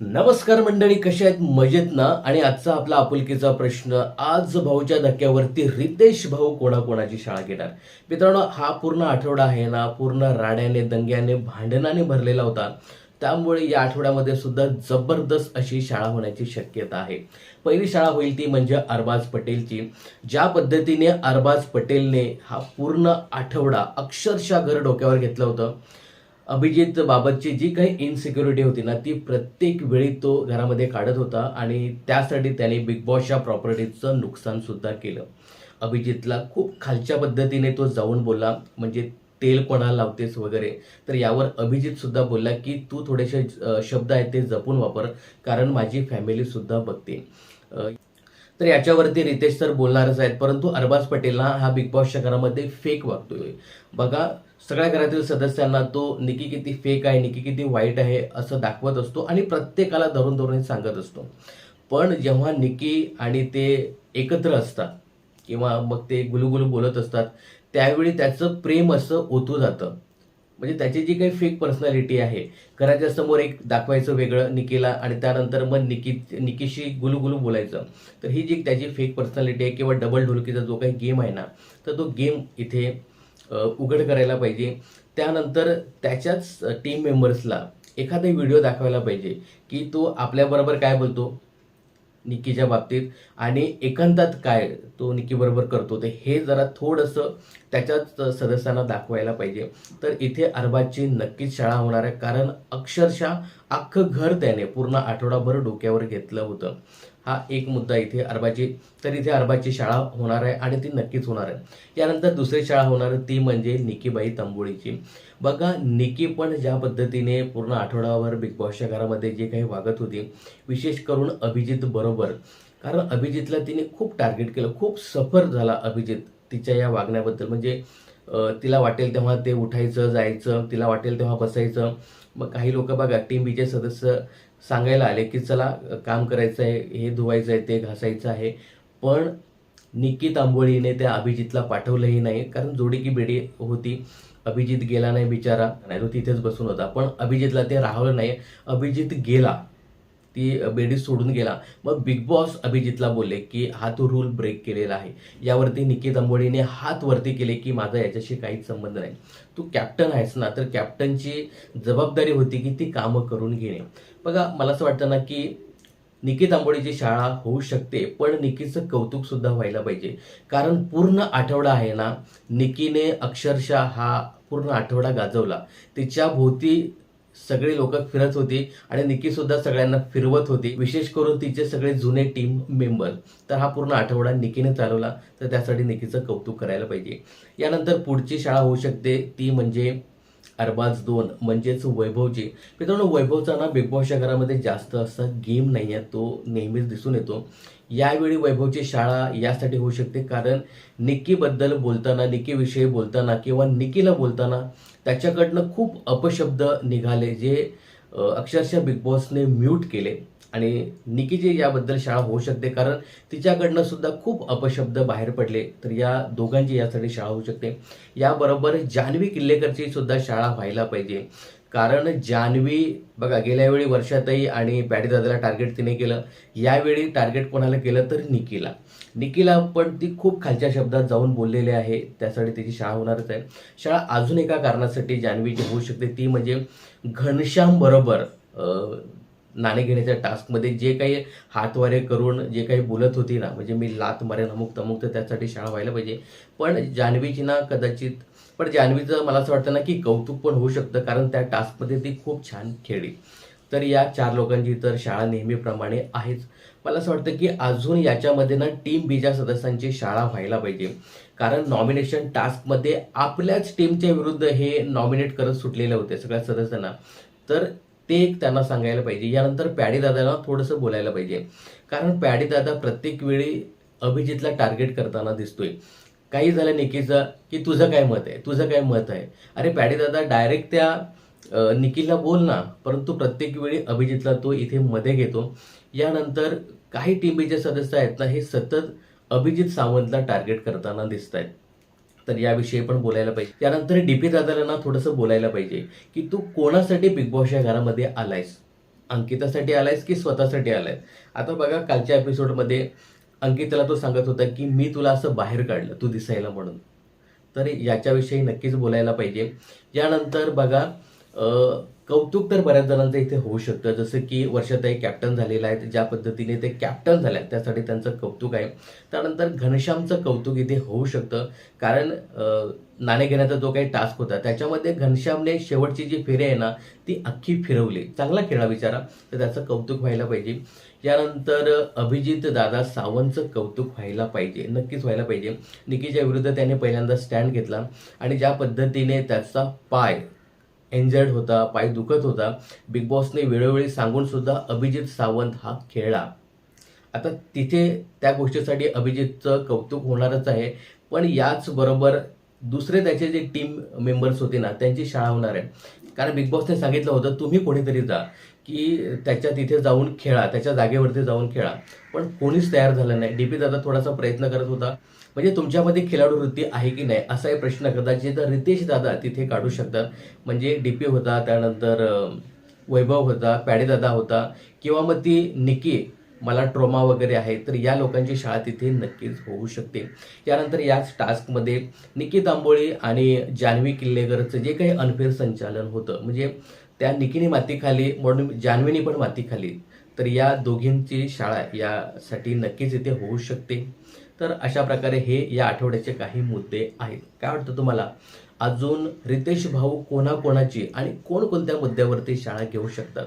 नमस्कार मंडळी कशा आहेत? मजेत ना? आणि आजचा आपला आपुलकीचा प्रश्न आज भाऊच्या धक्क्यावरती रितेश भाऊ कोणाकोणाची शाळा घेणार? मित्रांनो हा पूर्ण आठवडा आहे ना पूर्ण राड्याने दंग्याने भांडणाने भरलेला होता. त्यामुळे या आठवड्यामध्ये सुद्धा जबरदस्त अशी शाळा होण्याची शक्यता आहे. पहिली शाळा होईल ती म्हणजे अरबाज पटेलची. ज्या पद्धतीने अरबाज पटेलने हा पूर्ण आठवडा अक्षरशः घर डोक्यावर घेतलं होतं अभिजित बाबतची जी काही इनसिक्युरिटी होती ना ती प्रत्येक वेळी तो घरामध्ये काढत होता आणि त्यासाठी त्याने बिग बॉसच्या प्रॉपर्टीचं नुकसान सुद्धा केलं. अभिजितला खूप खालच्या पद्धतीने तो जाऊन बोलला म्हणजे तेल कोणाला लावतेस वगैरे. तर यावर अभिजित सुद्धा बोलला की तू थोडेसे शब्द आहेत ते जपून वापर कारण माझी फॅमिली सुद्धा बघते. तर याच्यावरती रितेश सर बोलणारच आहेत परंतु अरबाज पटेलला हा बिग बॉसच्या घरामध्ये फेक वागतोय. बघा सगळ्या घरातील सदस्यांना तो निकी किती फेक आहे निकी किती वाईट आहे असं दाखवत असतो आणि प्रत्येकाला धरून धरून सांगत असतो. पण जेव्हा निकी आणि ते एकत्र असतात किंवा मग ते गुलुगुलू बोलत असतात त्यावेळी त्याचं प्रेम असं ओतू जातं. म्हणजे त्याची जी काही फेक पर्सनॅलिटी आहे घराच्या समोर एक दाखवायचं वेगळं निकीला आणि त्यानंतर मग निकी निकीशी गुलुगुलू बोलायचं. तर ही जी त्याची फेक पर्सनॅलिटी आहे किंवा डबल ढोलकीचा जो काही गेम आहे ना तर तो गेम इथे उघड करायला पाहिजे. त्यानंतर त्याच्याच टीम मेंबर्सला एखादा व्हिडिओ दाखवायला पाहिजे की तो आपल्याबरोबर काय बोलतो? निकीच्या बाबतीत. आणि एकांतात काय तो निकीबरोबर करतो ते हे जरा थोडंसं त्याच्याच सदस्यांना दाखवायला पाहिजे. तर इथे अरबाजची नक्कीच शाळा होणार आहे कारण अक्षरशः अख्खं घर त्याने पूर्ण आठवडाभर डोक्यावर घेतलं होतं. हा एक मुद्दा इथे अरबाची तर इथे अरबाची शाळा होणार आहे आणि ती नक्कीच होणार आहे. यानंतर दुसरी शाळा होणार आहे ती म्हणजे निकीबाई तंबोळीची. बघा निकी पण ज्या पद्धतीने पूर्ण आठवडाभर बिग बॉसच्या घरामध्ये जे काही वागत होती विशेष करून अभिजित बरोबर. कारण अभिजितला तिने खूप टार्गेट केलं खूप सफर झाला अभिजित तिच्या या वागण्याबद्दल. म्हणजे तिला वाटेल तेव्हा ते उठायचं जायचं तिला वाटेल तेव्हा बसायचं. मग काही लोक बघा टीम बीचे सदस्य सांगायला आले की चला काम करायचं आहे हे धुवायचं आहे ते घासायचं आहे. पण निकित आंबोळीने त्या अभिजितला पाठवलंही नाही कारण जोडी की बेडी होती. अभिजित गेला नाही बिचारा. नाही तो तिथेच बसून होता. पण अभिजितला ते राहवलं नाही. अभिजित गेला. ती बेडी सोडून गेला. मग बिग बॉस अभिजितला बोलले की हा तो रूल ब्रेक केलेला आहे. यावरती निकित आंबोळीने हात वरती केले की माझा याच्याशी काहीच संबंध नाही. तू कॅप्टन आहेस ना तर कॅप्टनची जबाबदारी होती की ती कामं करून घेणे. बघा मला असं वाटतं ना की निकित आंबोडीची शाळा होऊ शकते पण निकीचं कौतुक सुद्धा व्हायला पाहिजे. कारण पूर्ण आठवडा आहे ना निकीने अक्षरशः हा पूर्ण आठवडा गाजवला. तिच्या भोवती सगळी लोक फिरत होती आणि निकी सुद्धा सगळ्यांना फिरवत होती विशेष करून तिचे सगळे जुने टीम मेंबर तर हा पूर्ण आठवडा निकीने चालवला तर त्यासाठी निकीचं कौतुक करायला पाहिजे. यानंतर पुढची शाळा होऊ शकते ती म्हणजे अरबाज दोन. म्हणजेच वैभवजी. मित्रांनो वैभवचा ना बिग बॉसच्या घरामध्ये जास्त असा गेम नाही आहे. तो नेहमीच दिसून येतो. यावेळी वैभवची शाळा यासाठी होऊ शकते. कारण निक्कीबद्दल बोलताना निक्कीविषयी बोलताना किंवा निकीला बोलताना त्याच्याकडनं खूप अपशब्द निघाले जे अक्षरशः बिग बॉसने म्यूट केले. आणि निकीची याबद्दल शाळा होऊ शकते कारण तिच्याकडनं सुद्धा खूप अपशब्द बाहेर पडले. तर या दोघांची यासाठी शाळा होऊ शकते. याबरोबर जान्हवी किल्लेकरची सुद्धा शाळा व्हायला पाहिजे. कारण जान्हवी बघा गेल्या वेळी वर्षातही आणि पॅडी दादाला टार्गेट तिने केलं. यावेळी टार्गेट कोणाला केलं तर निकीला. निकीला पण ती खूप खालच्या शब्दात जाऊन बोललेली आहे. त्यासाठी तिची शाळा होणारच आहे. शाळा अजून एका कारणासाठी जान्हवीची होऊ शकते. ती म्हणजे घनश्यामबरोबर नाणे घेण्याच्या टास्कमध्ये जे काही हातवारे करून जे काही बोलत होती ना म्हणजे मी लात मारेन अमुक तमुक तर त्यासाठी शाळा व्हायला पाहिजे. पण जान्हवीची ना कदाचित पण जान्हवीचं मला असं वाटतं ना की कौतुक पण होऊ शकतं कारण त्या टास्कमध्ये ती खूप छान खेळली. तर या चार लोकांची तर शाळा नेहमीप्रमाणे आहेच. मला असं वाटतं की अजून याच्यामध्ये ना टीम बीच्या सदस्यांची शाळा व्हायला पाहिजे. कारण नॉमिनेशन टास्कमध्ये आपल्याच टीमच्या विरुद्ध हे नॉमिनेट करत सुटलेले होते सगळ्या सदस्यांना. तर ते एक त्यांना सांगायला पाहिजे. यानंतर पॅडी दादाला थोडंसं बोलायला पाहिजे. कारण पॅडी दादा प्रत्येक वेळी अभिजितला टार्गेट करताना दिसतोय. काही झालं निकीचं की तुझं काय मत आहे? तुझं काय मत आहे? अरे पॅडी दादा डायरेक्ट त्या अ, बोल ना. परंतु प्रत्येक वेळी अभिजितला तो इथे मध्ये घेतो. यानंतर काही टीमीचे सदस्य आहेत ना हे सतत अभिजित सावंतला टार्गेट करताना दिसत आहेत तर याविषयी पण बोलायला पाहिजे. त्यानंतर डीपी दादाला ना थोडंसं बोलायला पाहिजे की तू कोणासाठी बिग बॉस या घरामध्ये आलायस? अंकितासाठी आलायस की स्वतःसाठी आलायस? आता बघा कालच्या एपिसोडमध्ये अंकिताला तो सांगत होता की मी तुला असं बाहेर काढलं तू दिसायला म्हणून. तर याच्याविषयी नक्कीच बोलायला पाहिजे. यानंतर बघा कौतुक तर बऱ्याच जणांचं इथे होऊ शकतं. जसं की वर्षाताई कॅप्टन झालेला आहे ज्या पद्धतीने ते कॅप्टन झाले आहेत त्यासाठी त्यांचं कौतुक आहे. त्यानंतर घनश्यामचं कौतुक इथे होऊ शकतं. कारण नाणे घेण्याचा जो काही टास्क होता त्याच्यामध्ये घनश्यामने शेवटची जी फेरी आहे ना ती अख्खी फिरवली. चांगला खेळा विचारा तर त्याचं कौतुक व्हायला पाहिजे. यानंतर अभिजित दादा सावंतचं कौतुक व्हायला पाहिजे. नक्कीच व्हायला पाहिजे. निकीच्या विरुद्ध त्याने पहिल्यांदा स्टँड घेतला. आणि ज्या पद्धतीने त्याचा पाय एंजर्ड होता पाय दुखत होता. बिग बॉसने वेळोवेळी सांगून सुद्धा अभिजित सावंत हा खेळला. आता तिथे त्या गोष्टीसाठी अभिजितचं कौतुक होणारच आहे. पण याचबरोबर दुसरे त्याचे जे टीम मेंबर्स होते ना त्यांची शाळा होणार आहे. कारण बिग बॉसने सांगितलं होतं तुम्ही कोणीतरी जा. की त्याच्या तिथे जाऊन खेळा त्याच्या जागेवरती जाऊन खेळा. पण कोणीच तयार झालं नाही. डी पी दादा थोडासा प्रयत्न करत होता. म्हणजे तुमच्यामध्ये खेळाडू वृत्ती आहे की नाही असा एक प्रश्न कदाचित रितेश दादा तिथे काढू शकतात. म्हणजे डी पी होता त्यानंतर वैभव होता पॅडेदादा होता किंवा मग ती निकी मला ट्रोमा वगैरे आहे तर या लोकांची शाळा तिथे नक्कीच होऊ शकते. त्यानंतर याच टास्कमध्ये निकी तांबोळी आणि जान्हवी किल्लेकरचं जे काही अनफेअर संचालन होतं म्हणजे त्या निकीने माती खाली म्हणून जान्हवीने पण माती खाली तर या दोघींची शाळा यासाठी नक्कीच इथे होऊ शकते. तर अशा प्रकारे हे या आठवड्याचे काही मुद्दे आहेत. काय वाटतं तुम्हाला? अजून रितेश भाऊ कोणाकोणाची आणि कोणकोणत्या मुद्द्यावरती शाळा घेऊ शकतात?